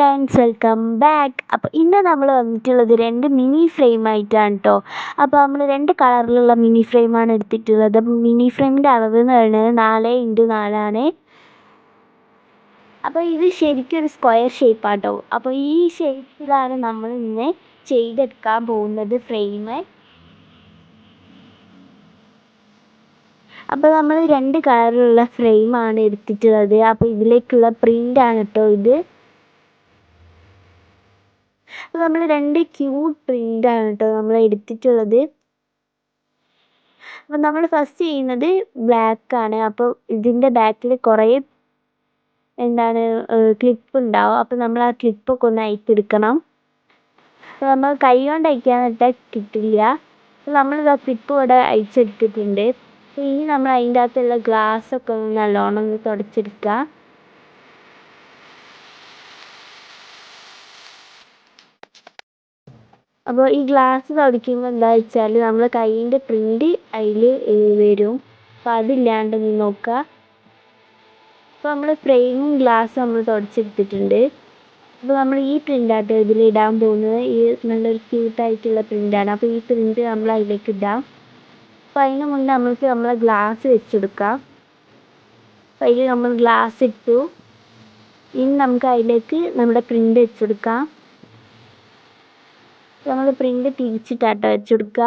Friends welcome back അപ്പോൾ ഇന്ന് നമ്മൾ വന്നിട്ടുള്ളത് രണ്ട് മിനി ഫ്രെയിം ആയിട്ടാണ് കേട്ടോ അപ്പോൾ നമ്മൾ രണ്ട് കളറിലുള്ള മിനി ഫ്രെയിമാണ് എടുത്തിട്ടുള്ളത്. മിനി ഫ്രെയിമിന്റെ അളവ് എന്ന് പറയുന്നത് നാല് ഇന്റു നാലാണ്. അപ്പോൾ ഇത് ശരിക്കും ഒരു സ്ക്വയർ കേട്ടോ അപ്പോൾ ഈ ഷേപ്പിലാണ് നമ്മൾ ഇന്ന് ചെയ്തെടുക്കാൻ പോകുന്നത് ഫ്രെയിം അപ്പോൾ നമ്മൾ രണ്ട് കളറിലുള്ള ഫ്രെയിമാണ് എടുത്തിട്ടുള്ളത്. അപ്പോൾ ഇതിലേക്കുള്ള പ്രിന്റാണ് കേട്ടോ ഇത്. അപ്പോൾ നമ്മൾ രണ്ട് ക്യൂട്ട് പ്രിന്റാണ് കേട്ടോ നമ്മൾ എടുത്തിട്ടുള്ളത്. അപ്പോൾ നമ്മൾ ഫസ്റ്റ് ചെയ്യുന്നത് ബ്ലാക്ക് ആണ്. അപ്പോൾ ഇതിന്റെ ബാക്കിൽ കുറേ എന്താണ് ക്ലിപ്പ് ഉണ്ടാവും. അപ്പോൾ നമ്മൾ ആ ക്ലിപ്പൊക്കെ ഒന്ന് അയച്ചെടുക്കണം. നമ്മൾ കൈ കൊണ്ട് അയക്കാൻ ഇട്ടാൽ കിട്ടില്ല. നമ്മൾ ആ ക്ലിപ്പ് ഇവിടെ അയച്ചെടുത്തിട്ടുണ്ട്. ഇനി നമ്മൾ അതിന്റെ അകത്തുള്ള ഗ്ലാസ്സൊക്കെ ഒന്ന് നല്ലോണം ഒന്ന് തുടച്ചെടുക്കുക അപ്പോൾ ഈ ഗ്ലാസ് തുടയ്ക്കുമ്പോൾ എന്താ വെച്ചാൽ നമ്മൾ കൈയിന്റെ പ്രിന്റ് അതിൽ വരും. അപ്പോൾ അതില്ലാണ്ടൊന്ന് നോക്കുക അപ്പോൾ നമ്മൾ ഫ്രെയിമും ഗ്ലാസ്സും നമ്മൾ തുടച്ചെടുത്തിട്ടുണ്ട്. അപ്പോൾ നമ്മൾ ഈ പ്രിന്റാണ് ഇതിൽ ഇടാൻ പോകുന്നത്. ഈ നല്ലൊരു ക്യൂട്ടായിട്ടുള്ള പ്രിന്റാണ് അപ്പോൾ ഈ പ്രിന്റ് നമ്മൾ അതിലേക്ക് ഇടാം. അപ്പോൾ അതിന് മുന്നേ നമ്മൾക്ക് നമ്മളെ ഗ്ലാസ് വെച്ചെടുക്കാം. അപ്പോൾ അതിൽ നമ്മൾ ഗ്ലാസ് ഇട്ടു. ഇനി നമുക്ക് അതിലേക്ക് നമ്മുടെ പ്രിന്റ് വെച്ചെടുക്കാം. നമ്മൾ പ്രിന്റ് തിരിച്ചിട്ടാട്ടോ വെച്ചെടുക്കുക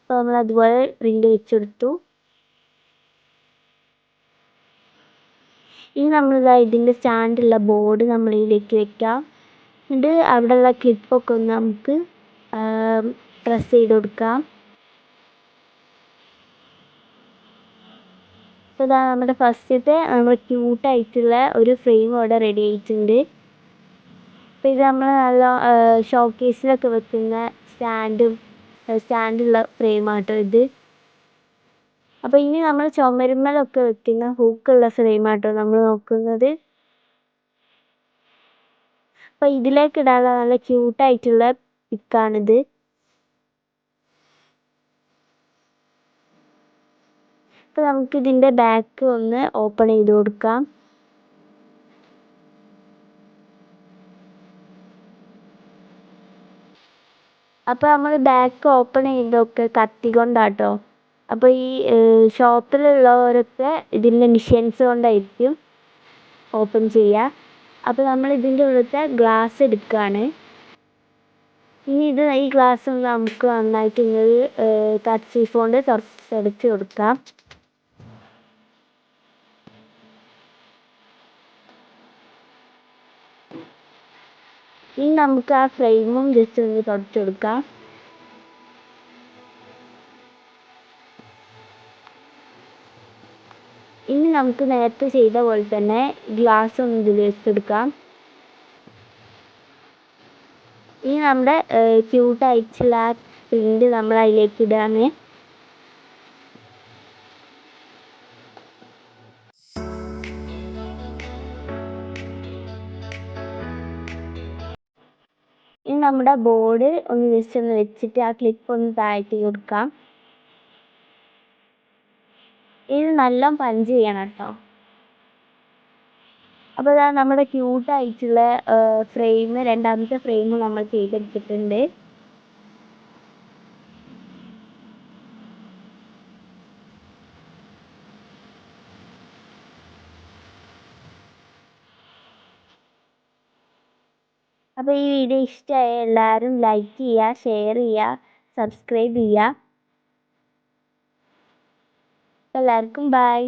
അപ്പോൾ നമ്മൾ അതുപോലെ പ്രിന്റ് വെച്ചെടുത്തു. ഇനി നമ്മൾ ഇതിന്റെ സ്റ്റാൻഡുള്ള ബോർഡ് നമ്മൾ ഇതിലേക്ക് വെക്കാം. എന്നിട്ട് അവിടെയുള്ള ക്ലിപ്പൊക്കെ ഒന്ന് നമുക്ക് പ്രസ് ചെയ്ത് കൊടുക്കാം. അപ്പോൾ ഇതാ നമ്മുടെ ഫസ്റ്റത്തെ നമ്മുടെ ക്യൂട്ടായിട്ടുള്ള ഒരു ഫ്രെയിം അവിടെ റെഡി ആയിട്ടുണ്ട്. അപ്പോൾ ഇത് നമ്മൾ നല്ല ഷോക്കേസിലൊക്കെ വെക്കുന്ന സ്റ്റാൻഡും സ്റ്റാൻഡുള്ള ഫ്രെയിമാട്ടോ ഇത്. അപ്പോൾ ഇനി നമ്മൾ ചുമരുമ്മലൊക്കെ വെക്കുന്ന ഹൂക്കുള്ള ഫ്രെയിമാട്ടോ നമ്മൾ നോക്കുന്നത്. അപ്പോൾ ഇതിലേക്ക് ഇടാനുള്ള നല്ല ക്യൂട്ടായിട്ടുള്ള പിക്കാണിത് അപ്പോൾ നമുക്ക് ഇതിന്റെ ബാക്ക് ഒന്ന് ഓപ്പൺ ചെയ്ത് കൊടുക്കാം. അപ്പോൾ നമ്മൾ ബാക്ക് ഓപ്പൺ ചെയ്യുന്നതൊക്കെ കത്തി കൊണ്ടാണ് കേട്ടോ അപ്പോൾ ഈ ഷോപ്പിലുള്ളവരൊക്കെ ഇതിന്റെ മിഷ്യൻസ് കൊണ്ടായിരിക്കും ഓപ്പൺ ചെയ്യുക അപ്പോൾ നമ്മൾ ഇതിന്റെ ഉള്ളിലത്തെ ഗ്ലാസ് എടുക്കുകയാണ് ഇനി ഇത് ഈ ഗ്ലാസ് നമുക്ക് നന്നായിട്ട് ഇങ്ങനെ കർച്ചീഫ് കൊണ്ട് തുടച്ചെടുത്ത് കൊടുക്കാം. ഇനി നമുക്ക് ആ ഫ്രെയിമും ജസ്റ്റ് ഒന്ന് തുടച്ചെടുക്കാം. ഇനി നമുക്ക് നേരത്തെ ചെയ്ത പോലെ തന്നെ ഗ്ലാസ് ഒന്ന് ഇതിൽ വെച്ചെടുക്കാം. ഇനി നമ്മുടെ ക്യൂട്ടായിട്ടുള്ള ആ പ്രിന്റ് നമ്മൾ അതിലേക്ക് ഇടാണ് നമ്മുടെ ബോർഡ് ഒന്ന് ജസ്റ്റ് ഒന്ന് വെച്ചിട്ട് ആ ക്ലിപ്പ് ഒന്ന് താഴ്ത്തി കൊടുക്കാം. ഇത് നല്ല പഞ്ച് ചെയ്യണം കേട്ടോ. അപ്പോൾ ഇതാ നമ്മുടെ ക്യൂട്ടായിട്ടുള്ള ഫ്രെയിം രണ്ടാമത്തെ ഫ്രെയിം നമ്മൾ ചെയ്തെടുത്തിട്ടുണ്ട്. അപ്പോൾ ഈ വീഡിയോ ഇഷ്ടമായ എല്ലാവരും ലൈക്ക് ചെയ്യുക ഷെയർ ചെയ്യുക സബ്സ്ക്രൈബ് ചെയ്യുക. എല്ലാവർക്കും ബൈ